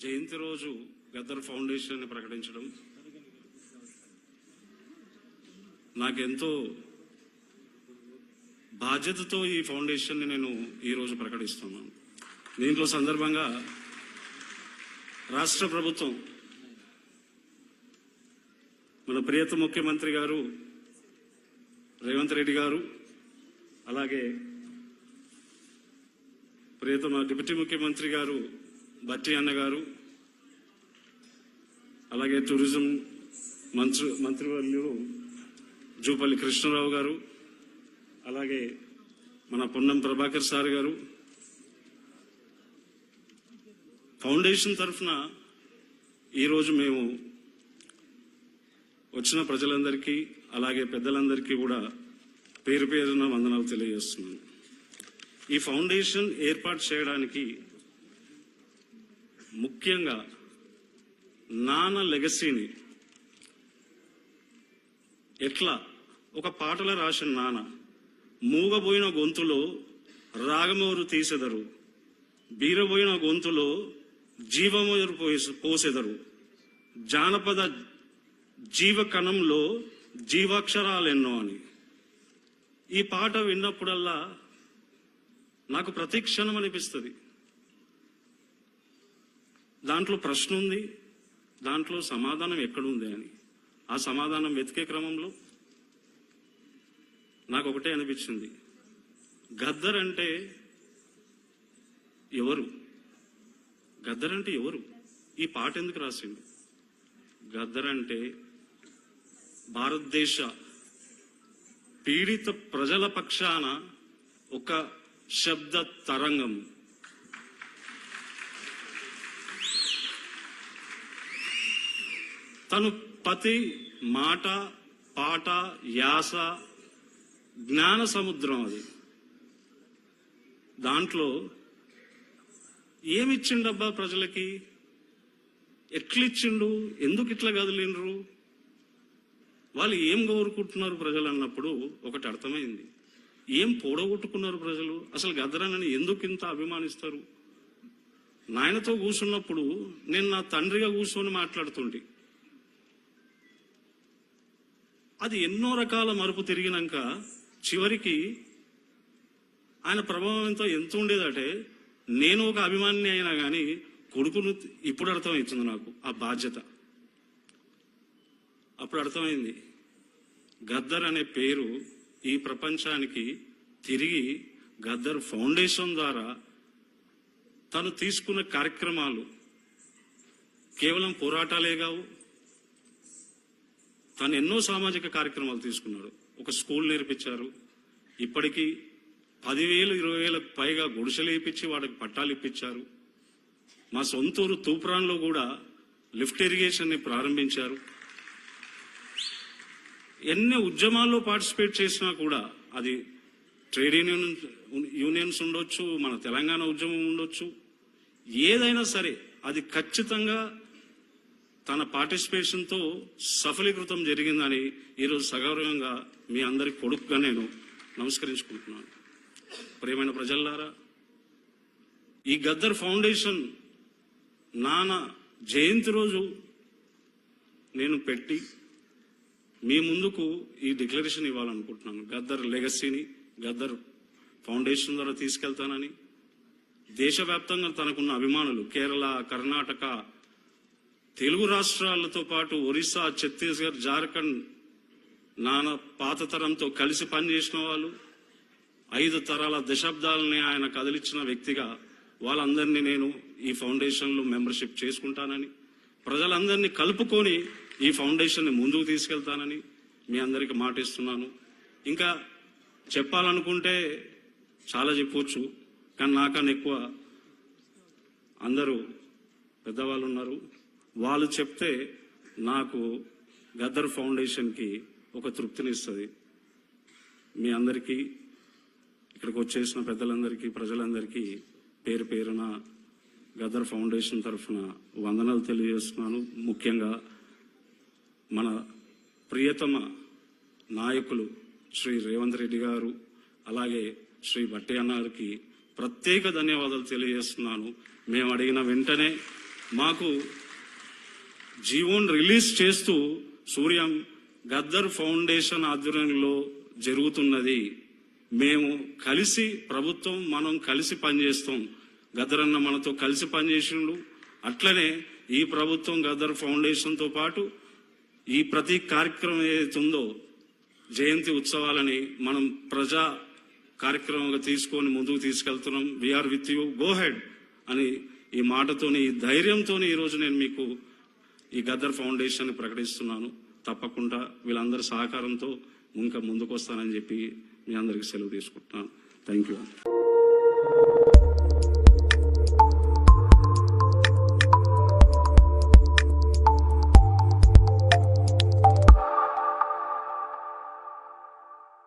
జయంతి రోజు గద్దర్ ఫౌండేషన్ ప్రకటించడం నాకెంతో బాధ్యతతో ఈ ఫౌండేషన్ని నేను ఈరోజు ప్రకటిస్తున్నాను. దీంట్లో సందర్భంగా రాష్ట్ర ప్రభుత్వం మన ప్రియత ముఖ్యమంత్రి గారు రేవంత్ రెడ్డి గారు అలాగే ప్రియతమ డిప్యూటీ ముఖ్యమంత్రి గారు భట్టి అన్నగారు అలాగే టూరిజం మంత్రి మంత్రివర్యులు జూపల్లి కృష్ణారావు గారు అలాగే మన పొన్నం ప్రభాకర్ సార్ గారు ఫౌండేషన్ తరఫున ఈరోజు మేము వచ్చిన ప్రజలందరికీ అలాగే పెద్దలందరికీ కూడా పేరు పేరున వందనాలు తెలియజేస్తున్నాను ఈ ఫౌండేషన్ ఏర్పాటు చేయడానికి ముఖ్యంగా నాన్న లెగసీని ఎట్లా? ఒక పాటలో రాసిన నాన్న మూగబోయిన గొంతులో రాగమోరు తీసెదరు బీరబోయిన గొంతులో జీవమోరు పోసెదరు. జానపద జీవకణంలో జీవాక్షరాలెన్నో అని. ఈ పాట విన్నప్పుడల్లా నాకు ప్రతి క్షణం అనిపిస్తుంది. దాంట్లో ప్రశ్న ఉంది. దాంట్లో సమాధానం ఎక్కడుంది అని. ఆ సమాధానం వెతికే క్రమంలో నాకు ఒకటే అనిపించింది. గద్దర్ అంటే ఎవరు? గద్దర్ అంటే ఎవరు? ఈ పాట ఎందుకు రాసిండు గద్దర్ అంటే భారతదేశ పీడిత ప్రజల పక్షాన ఒక శబ్ద తరంగం తను ప్రతి మాట పాట యాస జ్ఞాన సముద్రం అది. దాంట్లో ఏమిచ్చిండబ్బా ప్రజలకి? ఎట్లిచ్చిండు? ఎందుకు ఇట్లా కదిలిండ్రు? వాళ్ళు ఏం కోరుకుంటున్నారు ప్రజలు అన్నప్పుడు ఒకటి అర్థమైంది. ఏం పొడగొట్టుకున్నారు ప్రజలు? అసలు గద్దరనని ఎందుకు ఇంత అభిమానిస్తారు? నాయనతో కూర్చున్నప్పుడు నేను నా తండ్రిగా కూర్చొని మాట్లాడుతుండే అది ఎన్నో రకాల మరుపు తిరిగినాక చివరికి ఆయన ప్రభావంతో ఎంత ఉండేదంటే నేను ఒక అభిమాని అయినా కానీ కొడుకును ఇప్పుడు అర్థమవుతుంది నాకు ఆ బాధ్యత. అప్పుడు అర్థమైంది గద్దర్ అనే పేరు ఈ ప్రపంచానికి తిరిగి గద్దర్ ఫౌండేషన్ ద్వారా తను తీసుకున్న కార్యక్రమాలు కేవలం పోరాటాలే కావు తను ఎన్నో సామాజిక కార్యక్రమాలు తీసుకున్నాడు. ఒక స్కూల్ నేర్పించారు. ఇప్పటికీ పదివేలు ఇరవై వేల పైగా గుడిసెలు ఇప్పించి వాడికి పట్టాలు ఇప్పించారు. మా సొంతూరు తూప్రాన్లో కూడా లిఫ్ట్ ఇరిగేషన్ని ప్రారంభించారు. ఎన్ని ఉద్యమాల్లో పార్టిసిపేట్ చేసినా కూడా అది ట్రేడ్ యూనియన్ యూనియన్స్ ఉండొచ్చు మన తెలంగాణ ఉద్యమం ఉండొచ్చు. ఏదైనా సరే అది ఖచ్చితంగా తన పార్టిసిపేషన్తో సఫలీకృతం జరిగిందని ఈరోజు సగౌరవంగా మీ అందరి కొడుకుగా నేను నమస్కరించుకుంటున్నాను. ప్రియమైన ప్రజల్లారా ఈ గద్దర్ ఫౌండేషన్ నాన్న జయంతి రోజు నేను పెట్టి మీ ముందుకు ఈ డిక్లరేషన్ ఇవ్వాలనుకుంటున్నాను. గద్దర్ లెగసీని గద్దర్ ఫౌండేషన్ ద్వారా తీసుకెళ్తానని దేశవ్యాప్తంగా తనకున్న అభిమానులు కేరళ కర్ణాటక తెలుగు రాష్ట్రాలతో పాటు ఒరిస్సా ఛత్తీస్గఢ్ జార్ఖండ్ నాన్న పాత తరంతో కలిసి పనిచేసిన వాళ్ళు ఐదు తరాల దశాబ్దాలని ఆయన కదిలిచ్చిన వ్యక్తిగా వాళ్ళందరినీ నేను ఈ ఫౌండేషన్లో మెంబర్షిప్ చేసుకుంటానని ప్రజలందరినీ కలుపుకొని ఈ ఫౌండేషన్ని ముందుకు తీసుకెళ్తానని మీ అందరికి మాటిస్తున్నాను. ఇంకా చెప్పాలనుకుంటే చాలా చెప్పవచ్చు కానీ నాకన్నా ఎక్కువ అందరూ పెద్దవాళ్ళు ఉన్నారు. వాళ్ళు చెప్తే నాకు గద్దర్ ఫౌండేషన్కి ఒక తృప్తినిస్తుంది. మీ అందరికీ ఇక్కడికి వచ్చేసిన పెద్దలందరికీ ప్రజలందరికీ పేరు పేరున గదర్ ఫౌండేషన్ తరఫున వందనాలు తెలియజేస్తున్నాను. ముఖ్యంగా మన ప్రియతమ నాయకులు శ్రీ రేవంత్ రెడ్డి గారు అలాగే శ్రీ భట్టి అన్నారికి ప్రత్యేక ధన్యవాదాలు తెలియజేస్తున్నాను. మేము అడిగిన వెంటనే మాకు జీవోన్ రిలీజ్ చేస్తూ సూర్యం గద్దర్ ఫౌండేషన్ ఆధ్వర్యంలో జరుగుతున్నది. మేము కలిసి ప్రభుత్వం మనం కలిసి పనిచేస్తాం. గద్దరన్న మనతో కలిసి పనిచేసిండు. అట్లనే ఈ ప్రభుత్వం గద్దర్ ఫౌండేషన్తో పాటు ఈ ప్రతి కార్యక్రమం ఏదైతే ఉందో జయంతి ఉత్సవాలని మనం ప్రజా కార్యక్రమంగా తీసుకొని ముందుకు తీసుకెళ్తున్నాం. We are with you go ahead అని ఈ మాటతోని ఈ ధైర్యంతోని ఈరోజు నేను మీకు ఈ గద్దర్ ఫౌండేషన్ ప్రకటిస్తున్నాను. తప్పకుండా వీళ్ళందరి సహకారంతో ఇంకా ముందుకు వస్తానని చెప్పి మీ అందరికీ సెలవు తీసుకుంటున్నాను. Thank you